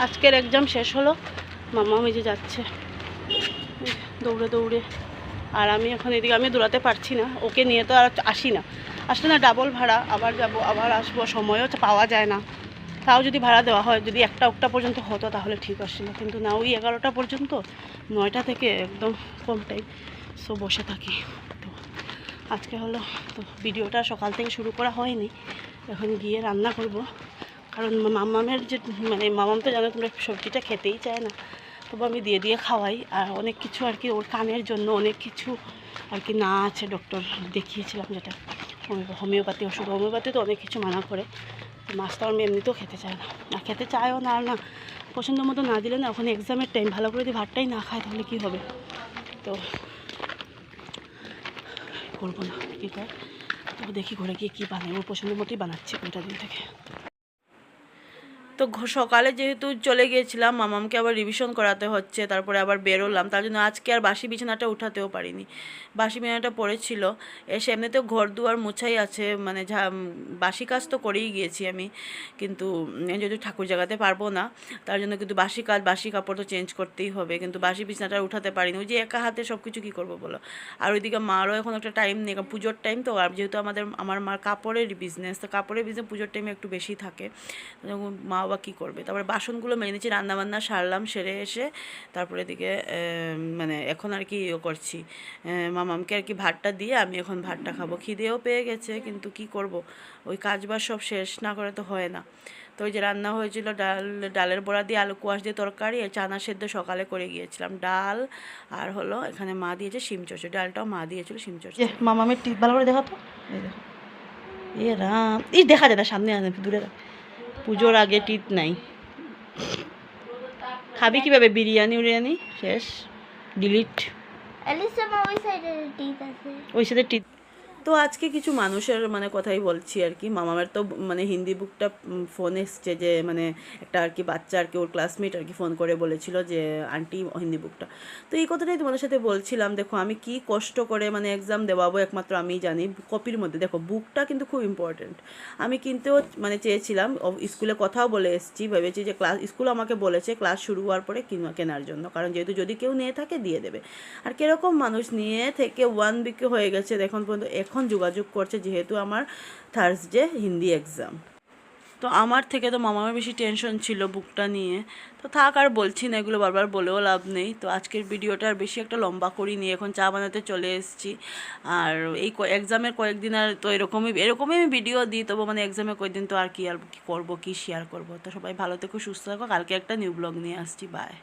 আজকের এক্সাম শেষ হলো। মামা মেজে যাচ্ছে। দৌড়ে দৌড়ে। আর আমি এখন এদিকে, আমি দৌড়াতে পারছি না। ওকে নিয়ে তো আর আসি না। আসলে না ডাবল ভাড়া। আবার যাব, আবার আসব। সময়ও পাওয়া যায় না। তাও যদি ভাড়া দেওয়া হয়, যদি একটা একটা পর্যন্ত হতো, তাহলে ঠিক আসছিল। কিন্তু না, ওই এগারোটা পর্যন্ত, নয়টা থেকে একদম কম টাইম সো বসে থাকি। তো আজকে হলো, তো ভিডিওটা সকাল থেকে শুরু করা হয়নি। এখন গিয়ে রান্না করব। কারণ মামামের যে মানে মামাম তো জানো তোমরা সবজিটা খেতেই চায় না। তবু আমি দিয়ে দিয়ে খাওয়াই। আর অনেক কিছু আর কি ওর কানের জন্য অনেক কিছু আর কি না আছে ডক্টর দেখিয়েছিলাম যেটা। হোমিওপ্যাথি ওষুধ। হোমিওপ্যাথি তো অনেক কিছু মানা করে। মাছটা আমি এমনিতেও খেতে চায় না। না, খেতে চায়ও না আর না, পছন্দ মতো না দিলে না, ওখানে এক্সামের টাইম ভালো করে যদি ভাতটাই না খায় তাহলে কী হবে? তো করব না। কী করে তো দেখি ঘরে গিয়ে কী বানাই ওর পছন্দ মতোই বানাচ্ছি ওইটা দিন থেকে। তো সকালে যেহেতু চলে গিয়েছিলাম, মামামকে আবার রিভিশন করাতে হচ্ছে, তারপরে আবার বেরোলাম, তার জন্য আজকে আর বাসি বিছানাটা উঠাতেও পারিনি। বাসি বিছানাটা পড়েছিল, এসে এমনিতেও ঘর দুয়ার মোছাই আছে মানে যা বাসি কাজ তো করেই গিয়েছি আমি, কিন্তু যেহেতু ঠাকুর জাগাতে পারব না, তার জন্য কিন্তু বাসি কাজ, বাসি কাপড় তো চেঞ্জ করতেই হবে, কিন্তু বাসি বিছানাটা উঠাতে পারিনি। ওই যে একা হাতে সব কিছু কী করব বলো? আর ওইদিকে মারও এখন একটা টাইম নেই, কারণ পুজোর টাইম তো, আর যেহেতু আমাদের, আমার মার কাপড়ের বিজনেস তো কাপড়ের বিজনেস পুজোর টাইমে একটু বেশি থাকে। মা বাবা কী করবে? তারপরে বাসনগুলো মেনে নিচ্ছি, রান্নাবান্না সারলাম, সেরে এসে তারপরে এদিকে মানে এখন আর কি ইয়ে করছি। মামামকে আর কি ভাতটা দিয়ে আমি এখন ভাতটা খাব। খিদেও পেয়ে গেছে, কিন্তু কি করব? ওই কাজ বাজ সব শেষ, না করে তো হয় না। তো ওই যে রান্না হয়েছিল ডাল, ডালের বড়া দিয়ে আলু কুয়াশ দিয়ে তরকারি আর চানা সেদ্ধ সকালে করে গিয়েছিলাম। ডাল আর হলো এখানে মা দিয়েছে শিম চচ্চড়ি ডালটাও মা দিয়েছিল শিম চচ্চড়ি মামামের টিপ ভালো করে দেখাতো? এ রাম এই দেখা যায় না, সামনে দূরে রাখ। পুজোর আগে টিট নাই। খাবি কীভাবে? বিরিয়ানি উরিয়ানি? শেষ। ডিলিট। ওই সাইডে টিট। তো আজকে কিছু মানুষের মানে কথাই বলছি আর কি। মামামের তো মানে হিন্দি বুকটা ফোন এসছে যে মানে একটা আর কি বাচ্চা আর কি ওর ক্লাসমেট আর কি ফোন করে বলেছিল যে, আন্টি, হিন্দি বুকটা তো এই কথাটাই তোমাদের সাথে বলছিলাম। দেখো, আমি কি কষ্ট করে মানে এক্সাম দেওয়াবো একমাত্র আমি জানি। কপির মধ্যে, দেখো বুকটা কিন্তু খুব ইম্পর্টেন্ট আমি কিনতেও মানে চেয়েছিলাম স্কুলে কথাও বলে এসেছি, ভেবেছি যে ক্লাস স্কুল আমাকে বলেছে ক্লাস শুরু হওয়ার পরে কিনা- কেনার জন্য। কারণ যেহেতু যদি কেউ নিয়ে থাকে, দিয়ে দেবে। আর কীরকম মানুষ নিয়ে থেকে ওয়ান উইকে হয়ে গেছে এখন পর্যন্ত এখন যোগাযোগ করছে যেহেতু আমার থার্সডে হিন্দি এক্সাম তো আমার থেকে তো মামার বেশি টেনশন ছিল বুকটা নিয়ে। তো থাক আর বলছি না, এগুলো বারবার বলেও লাভ নেই। তো আজকের ভিডিওটা আর বেশি একটা লম্বা করিনি, এখন চা বানাতে চলে এসেছি। আর এই এক্সামের কয়েকদিন আর তো এরকমই এরকমই আমি ভিডিও দিই, তবু মানে এক্সামে কয়েকদিন তো আর কি আর কি করব, কী শেয়ার করব। তো সবাই ভালো থেকো, সুস্থ থাকো, কালকে একটা নিউ ব্লগ নিয়ে আসছি বাই